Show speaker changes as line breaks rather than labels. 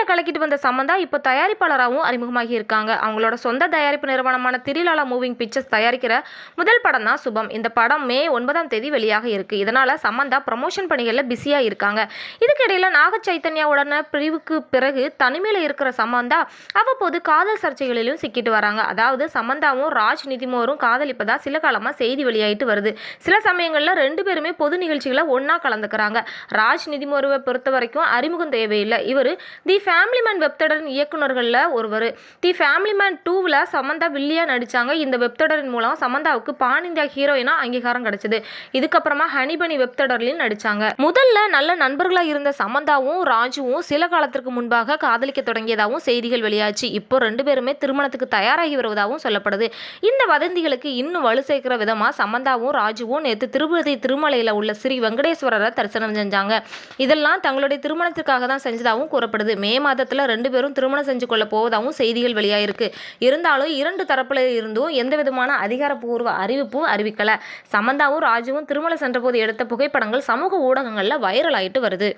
சீரியலை கலக்கிட்டு வந்த சமந்தா இப்போ தயாரிப்பாளராகவும் அறிமுகமாகி இருக்காங்க. அவங்களோட சொந்த தயாரிப்பு நிறுவனமான திரிலாலா மூவிங் பிக்சர்ஸ் தயாரிக்கிற முதல் படம் தான் சுபம். இந்த படம் மே ஒன்பதாம் தேதி வெளியாக இருக்கு. இதனால சமந்தா ப்ரமோஷன் பணிகளில் பிஸியாக இருக்காங்க. இதுக்கிடையில் நாக சைத்தன்யாவுடன பிரிவுக்கு பிறகு தனிமையில் இருக்கிற சமந்தா அவ்வப்போது காதல் சர்ச்சைகளிலும் சிக்கிட்டு வராங்க. அதாவது சமந்தாவும் ராஜ் நிதிமோரும் காதலிப்பதா சில காலமாக செய்தி வெளியாயிட்டு வருது. சில சமயங்களில் ரெண்டு பேருமே பொது நிகழ்ச்சிகளை ஒன்றா கலந்துக்கிறாங்க. ராஜ் நிதிமோருவை பொறுத்த வரைக்கும் அறிமுகம் தேவையில்லை. இவர் தி ஃபேமிலி மேன் வெப்தொடரின் இயக்குனர்களில் ஒருவர். தி ஃபேமிலி மேன் டூவில் சமந்தா வில்லியா நடித்தாங்க இந்த வெப்தொடரின் மூலம் சமந்தாவுக்கு பான் இந்தியா ஹீரோயினாக அங்கீகாரம் கிடைச்சது. இதுக்கப்புறமா ஹனிபனி வெப்தொடர்லையும் நடித்தாங்க முதல்ல நல்ல நண்பர்களாக இருந்த சமந்தாவும் ராஜுவும் சில காலத்திற்கு முன்பாக காதலிக்க தொடங்கியதாகவும் செய்திகள் வெளியாச்சு. இப்போ ரெண்டு பேருமே திருமணத்துக்கு தயாராகி வருவதாகவும் சொல்லப்படுது. இந்த வதந்திகளுக்கு இன்னும் வலு சேர்க்கிற விதமாக சமந்தாவும் ராஜுவும் நேற்று திருப்பதி திருமலையில் உள்ள ஸ்ரீ வெங்கடேஸ்வரரை தரிசனம் செஞ்சாங்க. இதெல்லாம் தங்களுடைய திருமணத்திற்காக தான் செஞ்சதாகவும் கூறப்படுது. மே மாதத்தில் ரெண்டு பேரும் திருமணம் செஞ்சு கொள்ள போவதாகவும் செய்திகள் வெளியாயிருக்கு. இருந்தாலும் இரண்டு தரப்புல இருந்தும் எந்த விதமான அதிகாரப்பூர்வ அறிவிப்பும் அறிவிக்கல. சமந்தாவும் ராஜுவும் திருமலை சென்றபோது எடுத்த புகைப்படங்கள் சமூக ஊடகங்களில் வைரல் ஆயிட்டு வருது.